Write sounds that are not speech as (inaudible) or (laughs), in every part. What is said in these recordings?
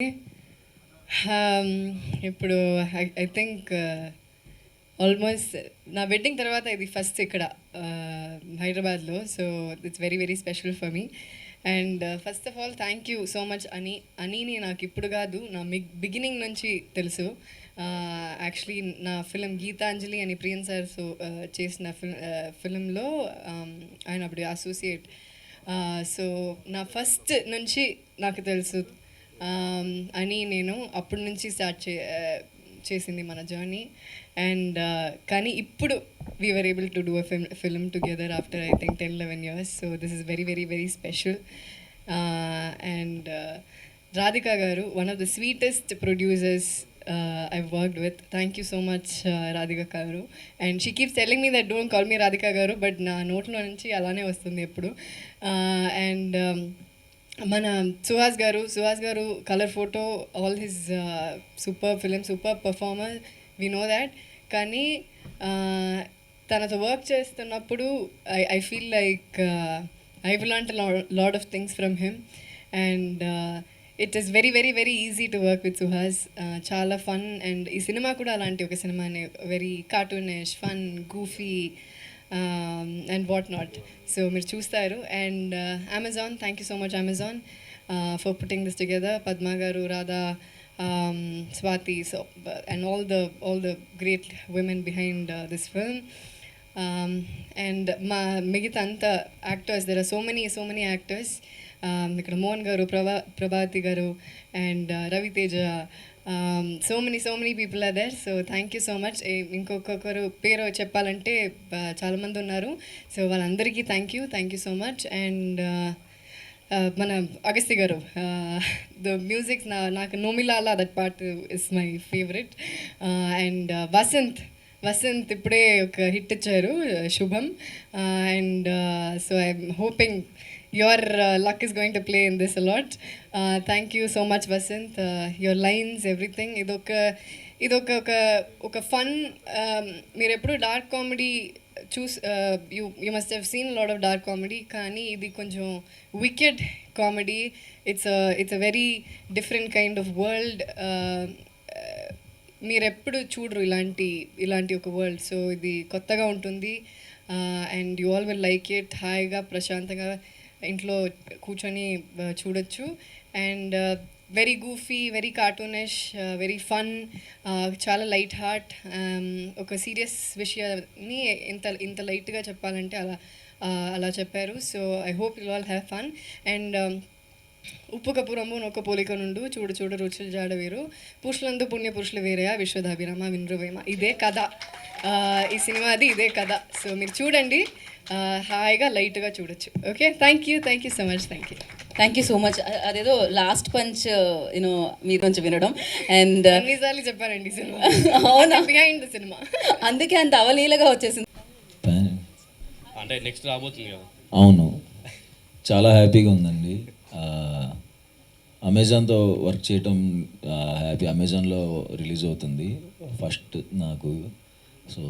Um, ఇప్పుడు I think almost నా wedding తర్వాత ఇది ఫస్ట్ ఇక్కడ uh, హైదరాబాద్లో. So it's very very special for me and first of all thank you so much అని అనిని నాకు ఇప్పుడు కాదు నా మిగ్ బిగినింగ్ నుంచి తెలుసు. Uh, యాక్చువల్లీ నా ఫిలిం గీతాంజలి అని ప్రియన్ సార్ సో చేసిన ఫిల్ ఫిలింలో uh, um, ఆయన అప్పుడు అసోసియేట్ సో నా ఫస్ట్ నుంచి నాకు తెలుసు అని నేను అప్పటి నుంచి స్టార్ట్ చే చేసింది మన జర్నీ అండ్ కానీ ఇప్పుడు we were able to do a film film together after I think ten eleven years so this is very very very special and Radhika garu one of the sweetest producers I worked with thank you so much Radhika garu. And she keeps telling me that don't call me Radhika garu but నా నోట్లో నుంచి అలానే వస్తుంది ఎప్పుడు. And మన Suhas garu Suhas garu colour photo all his super film super performer we know that కానీ తనతో work చేస్తున్నప్పుడు I I feel like I learnt lot of things from him and it is very very very easy to work with Suhas చాలా fun and ఈ సినిమా కూడా అలాంటి ఒక సినిమానే very cartoonish fun goofy and what not so మీరు చూస్తారు and Amazon thank you so much Amazon for putting this together Padma garu Radha um, Swathi so and all the all the great women behind this film and మా మిగతా అంతా actors there are so many so many actors ఇక్కడ మోహన్ గారు ప్రభా ప్రభాతి గారు and Raviteja So many so many people are there so thank you so much ఇంకొకరు పేరు చెప్పాలంటే చాలామంది ఉన్నారు. సో వాళ్ళందరికీ thank you thank you so much and మన అగస్తి గారు ద మ్యూజిక్ నా నాకు నోమిలాలా that part is my favourite and Vasanth Vasanth ఇప్పుడే ఒక హిట్ ఇచ్చారు Subham. And so I'm hoping your luck is going to play in this a lot thank you so much Vasanth your lines everything ఇదొక ఇదొక ఒక ఒక fun మీరు ఎప్పుడు dark comedy choose you you must have seen lot of dark comedy కానీ ఇది కొంచెం wicked comedy it's it's a very different kind of world మీరు ఎప్పుడు చూడరు ఇలాంటి ఇలాంటి ఒక వరల్డ్ సో ఇది కొత్తగా ఉంటుంది. And you all will like it హాయిగా ప్రశాంతంగా. ఇంట్లో కూర్చొని చూడొచ్చు. And very goofy very cartoonish very fun చాలా లైట్ హార్ట్ ఒక సీరియస్ విషయాన్ని ఇంత ఇంత లైట్గా చెప్పాలంటే అలా అలా చెప్పారు. So I hope you all have fun and Uppu Kapuramu నొక్క పోలిక నుండు చూడు చూడు రుచులు జాడ వేరు. పురుషులందు పుణ్య పురుషులు వేరేయా విశ్వదాభిరామ వినృవేమ. ఇదే కథ. ఈ సినిమాది ఇదే కథ. సో మీరు చూడండి. హాయిగా లైట్గా చూడొచ్చు. Okay? Thank you thank you so much thank you thank you so much అదేదో లాస్ట్ పంచ్ యూనో మీ నుంచి వినడం. అండ్ ఎన్నిసార్లు చెప్పారండి ఈ సినిమా? అవునా? బిహైండ్ ద సినిమా అందుకే అంత అవలీలగా వచ్చేసింది. అంటే నెక్స్ట్ రాబోతుంది కదా. అవును. చాలా హ్యాపీగా ఉందండి. ఆ, అమెజాన్తో వర్క్ చేయటం హ్యాపీ. అమెజాన్లో రిలీజ్ అవుతుంది. ఫస్ట్ నాకు. సో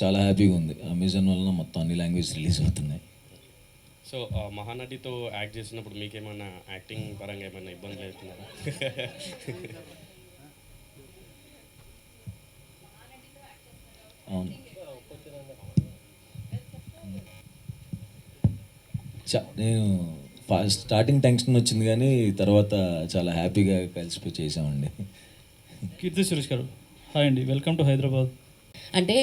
చాలా హ్యాపీగా ఉంది. అమెజాన్ వలన మొత్తం అన్ని లాంగ్వేజ్ రిలీజ్ అవుతున్నాయి. సో ఆ, మహానటితో యాక్ట్ చేసినప్పుడు మీకేమన్నా యాక్టింగ్ పరంగా ఏమైనా ఇబ్బందులు అవుతున్నారా అవును. చా నేను ఫస్ట్ స్టార్టింగ్ టెన్షన్ వచ్చింది కానీ తర్వాత చాలా హ్యాపీగా కలిసిపోయి చేసామండి కీర్తి సురేష్ గారు. హాయ్ అండి. వెల్కమ్ టు హైదరాబాద్ అంటే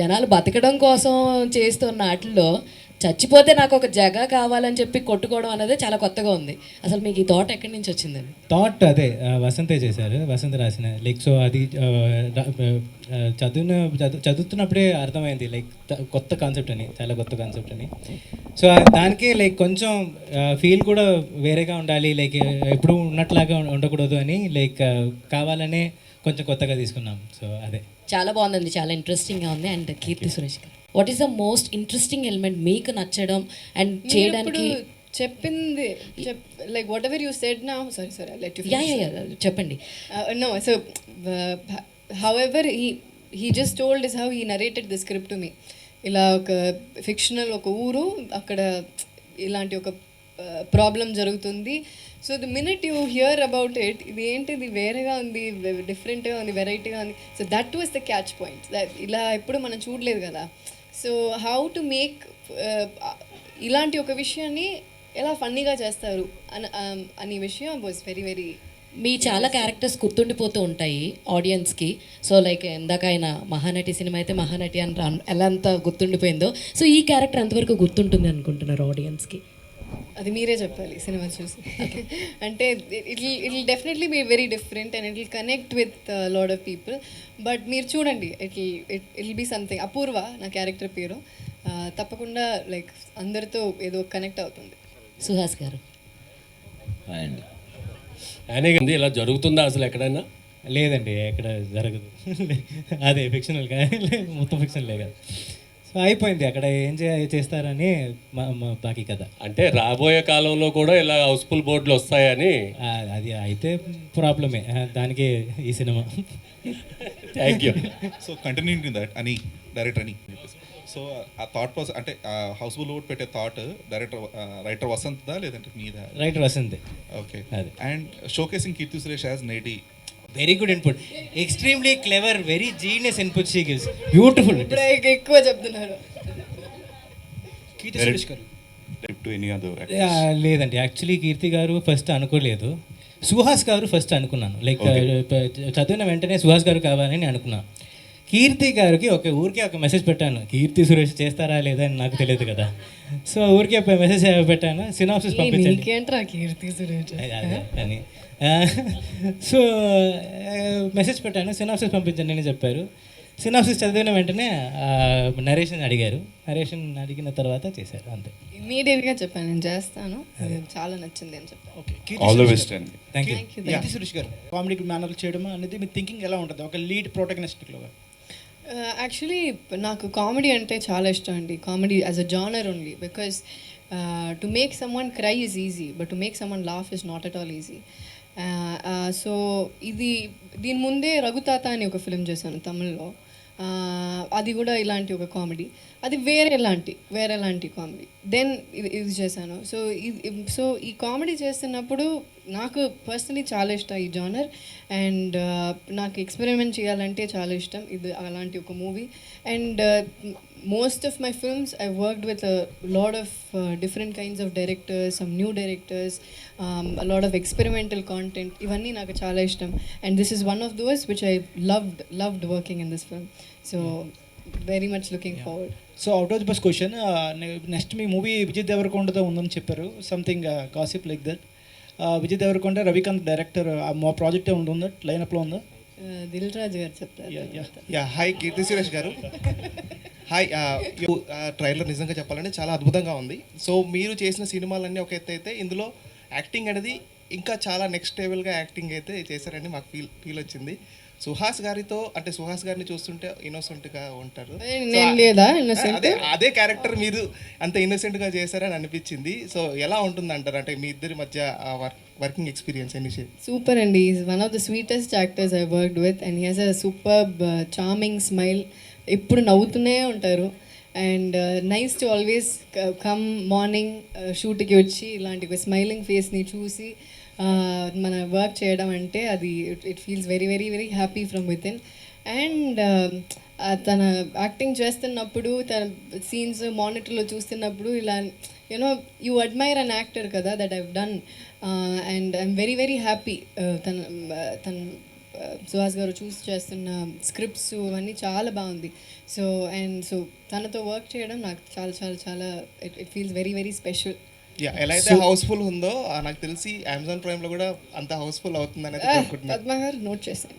జనాలు బతకడం కోసం చేస్తున్న వాటిల్లో చచ్చిపోతే నాకు ఒక జగ కావాలని చెప్పి కొట్టుకోవడం అనేది చాలా కొత్తగా ఉంది. అసలు మీకు ఈ థాట్ ఎక్కడి నుంచి వచ్చిందండి? థాట్ అదే వసంతే చేశారు వసంత రాసిన. లైక్ సో అది చదివిన చదువు చదువుతున్నప్పుడే అర్థమైంది. లైక్ కొత్త కాన్సెప్ట్ అని చాలా కొత్త కాన్సెప్ట్ అని. సో దానికి లైక్ కొంచెం ఫీల్ కూడా వేరేగా ఉండాలి. లైక్ ఎప్పుడు ఉన్నట్లాగా ఉండకూడదు అని లైక్ కావాలనే కొంచెం కొత్తగా తీసుకున్నాం. సో అదే. చాలా బాగుందండి. చాలా ఇంట్రెస్టింగ్గా ఉంది. And Keerthy Suresh garu what is the most interesting element మీకు నచ్చడం అండ్ చేయడానికి? చెప్పింది like whatever you said నా sorry sorry let you yeah yeah yeah చెప్పండి. No, so uh, however he he just told is how he narrated the script to me. ఇలా ఒక fictional ఒక ఊరు అక్కడ ఇలాంటి ఒక ప్రాబ్లం జరుగుతుంది. So the minute you hear about it ఇది ఏంటి ఇది వేరేగా ఉంది డిఫరెంట్గా ఉంది వెరైటీగా ఉంది. So that was the catch point ఇలా ఎప్పుడు మనం చూడలేదు కదా. సో హౌ టు మేక్ ఇలాంటి ఒక విషయాన్ని ఎలా ఫన్నీగా చేస్తారు? అని అనే విషయం వాజ్ వెరీ వెరీ మీ చాలా క్యారెక్టర్స్ గుర్తుండిపోతూ ఉంటాయి ఆడియన్స్కి సో లైక్ ఇందాక ఆయన మహానటి సినిమా అయితే మహానటి అని రా- ఎలా అంత గుర్తుండిపోయిందో. సో ఈ క్యారెక్టర్ అంతవరకు గుర్తుంటుంది అనుకుంటున్నారు ఆడియన్స్కి అది మీరే చెప్పాలి సినిమా చూసి. అంటే it it definitely be very different and it will connect with lot of people but మీరు చూడండి it it it be something Apoorva నా క్యారెక్టర్ పేరు. తప్పకుండా లైక్ అందరితో ఏదో కనెక్ట్ అవుతుంది. సుహాస్ గారు. అండి. ఆయనే ఇలా జరుగుతుందా అసలు ఎక్కడైనా? లేదండి ఎక్కడ జరగదు. అదే ఫిక్షనల్ కానీ మొత్తం ఫిక్షనలే కదా. సో అయిపోయింది. అక్కడ ఏం చే చేస్తారని మా మా బాకీ కథ. అంటే రాబోయే కాలంలో కూడా ఇలా హౌస్ఫుల్ బోర్డులు వస్తాయని. అది అయితే ప్రాబ్లమే. దానికి ఈ cinema. Thank you so continuing that అని డైరెక్టర్ అని. సో ఆ థాట్ ప్రాసెస్ అంటే హౌస్ఫుల్ లోడ్ పెట్టే థాట్ డైరెక్టర్ రైటర్ వసంత్దా లేదంటే మీదా? రైట్ వసంత్. ఓకే అదే. And showcasing Keerthy Suresh as naughty very good input extremely clever very genius input she gives beautiful ఇప్పుడు ఎక్కువ చెప్తున్నారు. లేదండి. యాక్చువల్లీ కీర్తి గారు ఫస్ట్ అనుకోలేదు. సుహాస్ గారు ఫస్ట్ అనుకున్నాను. లైక్ చదివిన వెంటనే సుహాస్ గారు కావాలని అనుకున్నాను కీర్తి గారికి ఒక ఊరికే ఒక మెసేజ్ పెట్టాను. కీర్తి సురేష్ చేస్తారా లేదా అని నాకు తెలియదు కదా. సో ఊరికే మెసేజ్ పెట్టాను. సినాప్సిస్ పంపించండి. కీర్తి సురేష్? అని. (laughs) సో మెసేజ్ పెట్టాను. సినాప్సిస్ పంపించండి అని చెప్పారు. సినాప్సిస్ చదివిన వెంటనే నరేషన్ అడిగారు. నరేషన్ అడిగిన తర్వాత చేశారు అంతే. ఇమీడియట్గా చెప్పాను. నేను చేస్తాను. చాలా నచ్చింది అని చెప్పాను. ఆల్ ద బెస్ట్ అండి. Thank you Keerthy Suresh garu comedy మేనర్లు చేయడం అనేది మీ థింకింగ్ ఎలా ఉంటుంది? ఒక లీడ్ ప్రోటగనిస్టిక్లో యాక్చువల్లీ Uh, నాకు కామెడీ అంటే చాలా ఇష్టం అండి. Comedy as a genre only because to make some one cry is easy but to make some one laugh is not at all easy so ఇది దీని ముందే రఘుతాత అని ఒక ఫిలిం చేశాను తమిళ్ళో. అది కూడా ఇలాంటి ఒక కామెడీ అది వేరే లాంటి వేరే లాంటి కామెడీ దెన్ ఇది ఇది చేశాను. సో ఇది సో ఈ కామెడీ చేస్తున్నప్పుడు నాకు పర్సనలీ చాలా ఇష్టం ఈ జానర్ అండ్ నాకు ఎక్స్పెరిమెంట్ చేయాలంటే చాలా ఇష్టం. ఇది అలాంటి ఒక movie and most of my films I worked with lot of different kinds of directors some new directors lot of experimental content ఇవన్నీ నాకు చాలా ఇష్టం. And this is one of those which I loved loved working in this film so very much looking forward so out of bus question next me movie Vijay దేవరకొండతో ఉందని చెప్పారు. Something gossip like that Vijay Devarakonda Ravikanth director మా project ఉందా లైనప్లో ఉందా? దిల్ రాజు గారు చెప్తారు yeah hi కీర్తి సురేష్ గారు. (laughs) హాయ్ ట్రైలర్ నిజంగా చెప్పాలంటే చాలా అద్భుతంగా ఉంది. సో మీరు చేసిన సినిమాలన్నీ ఒక ఎత్తు అయితే ఇందులో యాక్టింగ్ అనేది ఇంకా చాలా నెక్స్ట్ లెవెల్గా యాక్టింగ్ అయితే చేశారని మాకు ఫీల్ ఫీల్ వచ్చింది. సుహాస్ గారితో అంటే సుహాస్ గారిని చూస్తుంటే ఉంటారు. లేదా ఆ, innocent? అదే అదే క్యారెక్టర్ మీరు అంత ఇన్నోసెంట్గా చేశారని అనిపించింది. సో ఎలా ఉంటుంది అంటారు అంటే మీ ఇద్దరి మధ్య వర్క్ వర్కింగ్ ఎక్స్పీరియన్స్ ఎన్ని సూపర్ అండి. Is one of the sweetest actors I worked with and he has a super charming smile ఎప్పుడు నవ్వుతూనే ఉంటారు. And nice to always come morning షూట్కి వచ్చి ఇలాంటి ఒక స్మైలింగ్ ఫేస్ని చూసి uh, మన వర్క్ చేయడం అంటే అది it feels very very very happy from with in and uh, తన యాక్టింగ్ చేస్తున్నప్పుడు తన సీన్స్ మానిటర్లో చూస్తున్నప్పుడు ఇలా you know you admire an actor కదా that I've done and I'm very very happy తన uh, తన సుహాస్ గారు చూస్ చేస్తున్న స్క్రిప్ట్స్ అవన్నీ చాలా బాగుంది. సో అండ్ సో తనతో వర్క్ చేయడం నాకు చాలా చాలా చాలా it it feels very very special. ఎలా అయితే హౌస్ఫుల్ ఉందో నాకు తెలిసి అమెజాన్ ప్రైమ్లో కూడా అంత హౌస్ఫుల్ అవుతుంది అనేది కోరుకుంటున్నాను పద్మ గారు నోట్ చేశాను